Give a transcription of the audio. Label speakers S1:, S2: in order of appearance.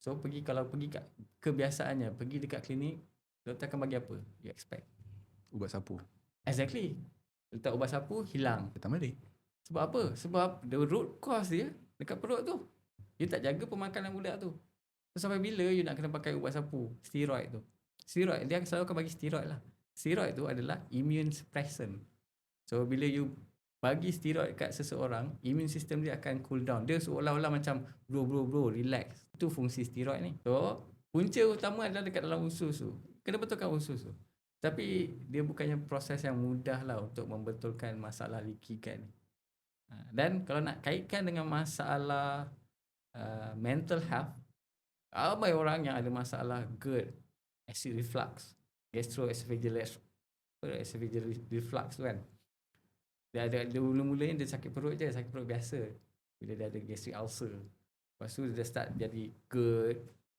S1: So pergi kalau pergi kat kebiasaannya pergi dekat klinik doktor akan bagi apa? You expect.
S2: Ubat sapu.
S1: Exactly. Letak ubat sapu hilang.
S2: Datang balik.
S1: Sebab apa? Sebab the root cause dia dekat perut tu. You tak jaga pemakanan budak tu. So, sampai bila you nak kena pakai ubat sapu? Steroid tu. Steroid, dia selalu akan bagi steroid lah. Steroid tu adalah immune suppressant. So bila you bagi steroid kat seseorang, immune system dia akan cool down. Dia seolah-olah macam bro bro bro relax. Itu fungsi steroid ni. So punca utama adalah dekat dalam usus tu. Kena betulkan usus tu. Tapi dia bukannya proses yang mudah lah untuk membetulkan masalah ni. Ha, Dan kalau nak kaitkan dengan masalah uh, mental health, ramai orang yang ada masalah GERD, acid reflux, gastroesophageal esophageal reflux tu kan. Dia ada mula-mulanya dia sakit perut je, sakit perut biasa. Bila dia ada gastric ulcer. Lepas tu dia start jadi GERD,